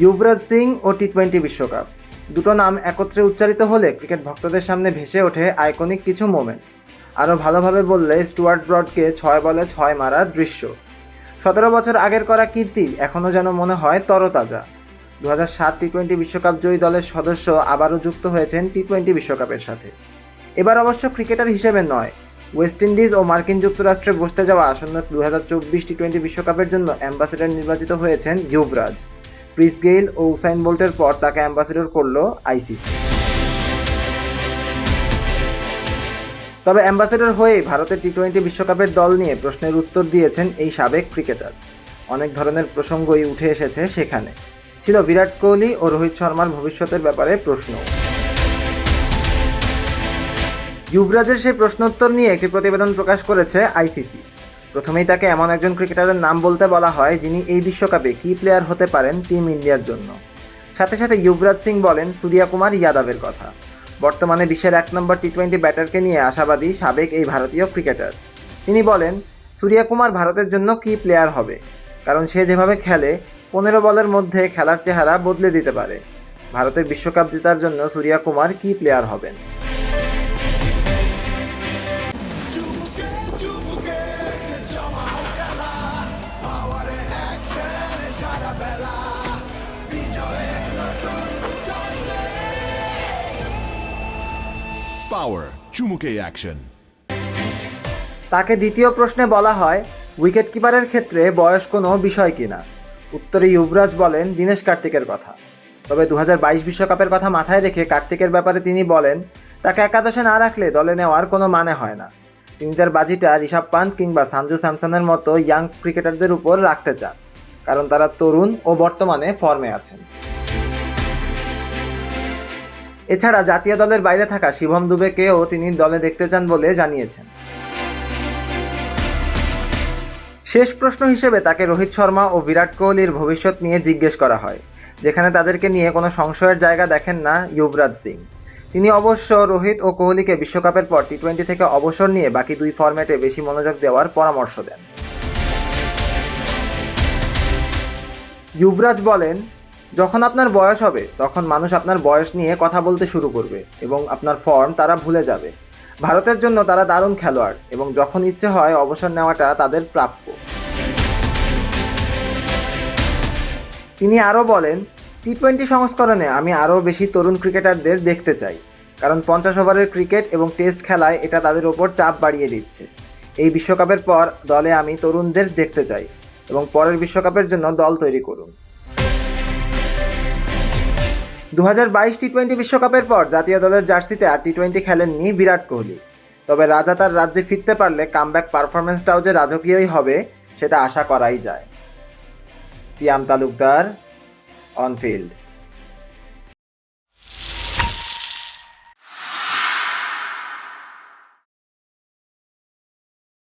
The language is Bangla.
যুবরাজ সিং ও টি টোয়েন্টি বিশ্বকাপ। দুটো নাম একত্রে উচ্চারিত হলে ক্রিকেট ভক্তদের সামনে ভেসে ওঠে আইকনিক কিছু মোমেন্ট আরও ভালোভাবে বললে স্টুয়ার্ট ব্রডকে ছয় বলে ছয় মারার দৃশ্য। সতেরো বছর আগের করা কীর্তি এখনও যেন মনে হয় তরতাজা। দু হাজার সাত টি টোয়েন্টি বিশ্বকাপ জয়ী দলের সদস্য আবারও যুক্ত হয়েছেন টি টোয়েন্টি বিশ্বকাপের সাথে। এবার অবশ্য ক্রিকেটার হিসেবে নয়। ওয়েস্ট ইন্ডিজ ও মার্কিন যুক্তরাষ্ট্রে বসতে যাওয়া আসন্ন দু হাজার চব্বিশ টি টোয়েন্টি বিশ্বকাপের জন্য অ্যাম্বাসেডর নির্বাচিত হয়েছেন যুবরাজ। ক্রিস গেইল ও উসাইন বোল্টের পর তাকে অ্যাম্বাসেডর করল আইসিসি। তবে অ্যাম্বাসেডর হয়ে ভারতের টি টোয়েন্টি বিশ্বকাপের দল নিয়ে প্রশ্নের উত্তর দিয়েছেন এই সাবেক ক্রিকেটার। অনেক ধরনের প্রসঙ্গই উঠে এসেছে সেখানে। ছিল বিরাট কোহলি ও রোহিত শর্মার ভবিষ্যতের ব্যাপারে প্রশ্ন। যুবরাজের সেই প্রশ্নোত্তর নিয়ে একটি প্রতিবেদন প্রকাশ করেছে আইসিসি। প্রথমেই তাকে এমন একজন ক্রিকেটারের নাম বলতে বলা হয় যিনি এই বিশ্বকাপে কি প্লেয়ার হতে পারেন টিম ইন্ডিয়ার জন্য। সাথে সাথে যুবরাজ সিং বলেন, সূর্যা কুমার যাদবের কথা। বর্তমানে বিশ্বের এক নম্বর টি টোয়েন্টি ব্যাটারকে নিয়ে আশাবাদী সাবেক এই ভারতীয় ক্রিকেটার। তিনি বলেন, সূর্যা কুমার ভারতের জন্য কি প্লেয়ার হবে? কারণ সে যেভাবে খেলে, পনেরো বলের মধ্যে খেলার চেহারা বদলে দিতে পারে। ভারতের বিশ্বকাপ জেতার জন্য সূর্যা কুমার কি প্লেয়ার হবেন? ছন্দে চুমুকে অ্যাকশন তাকে দ্বিতীয় প্রশ্নে বলা হয় উইকেট কিপারের ক্ষেত্রে বয়স কোনো বিষয় কিনা? উত্তরে যুবরাজ বলেন, দীনেশ কার্তিকের কথা। তবে দু বিশ্বকাপের কথা মাথায় রেখে কার্তিকের ব্যাপারে তিনি বলেন, তাকে একাদশে না রাখলে দলে নেওয়ার কোনো মানে হয় না। তিনি তার বাজিটা ঋষভ পান্ত কিংবা সানজু স্যামসনের মতো ইয়াং ক্রিকেটারদের উপর রাখতে চান। কারণ তারা তরুণ ও বর্তমানে ফর্মে আছেন। এছাড়া জাতীয় দলের বাইরে থাকা শিবম দুবেকেও তিনি দলে দেখতে চান বলে জানিয়েছেন। শেষ প্রশ্ন হিসেবে তাকে রোহিত শর্মা ও বিরাট কোহলির ভবিষ্যৎ নিয়ে জিজ্ঞেস করা হয়, যেখানে তাদেরকে নিয়ে কোনো সংশয়ের জায়গা দেখেন না যুবরাজ সিং। তিনি অবশ্য রোহিত ও কোহলিকে বিশ্বকাপের পর টি টোয়েন্টি থেকে অবসর নিয়ে বাকি দুই ফরম্যাটে বেশি মনোযোগ দেওয়ার পরামর্শ দেন। যুবরাজ বলেন, যখন আপনার বয়স হবে, তখন মানুষ আপনার বয়স নিয়ে কথা বলতে শুরু করবে এবং আপনার ফর্ম তারা ভুলে যাবে। ভারতের জন্য তারা দারুণ খেলোয়াড় এবং যখন ইচ্ছে হয়, অবসর নেওয়াটা তাদের প্রাপ্য। তিনি আরও বলেন টি টোয়েন্টি সংস্করণে আমি আরও বেশি তরুণ ক্রিকেটারদের দেখতে চাই, কারণ পঞ্চাশ ওভারের ক্রিকেট এবং টেস্ট খেলায় এটা তাদের ওপর চাপ বাড়িয়ে দিচ্ছে। এই বিশ্বকাপের পর দলে আমি তরুণদের দেখতে চাই। এবং পরের বিশ্বকাপের জন্য দল তৈরি করুন। দু হাজার বাইশ টি টোয়েন্টি বিশ্বকাপের পর জাতীয় দলের জার্সিতে আর টি টোয়েন্টি খেলেননি বিরাট কোহলি। তবে রাজা তার রাজ্যে ফিরতে পারলে কামব্যাক পারফরমেন্সটাও যে রাজকীয়ই হবে, সেটা আশা করাই যায়। সিয়াম তালুকদার অন ফিল্ড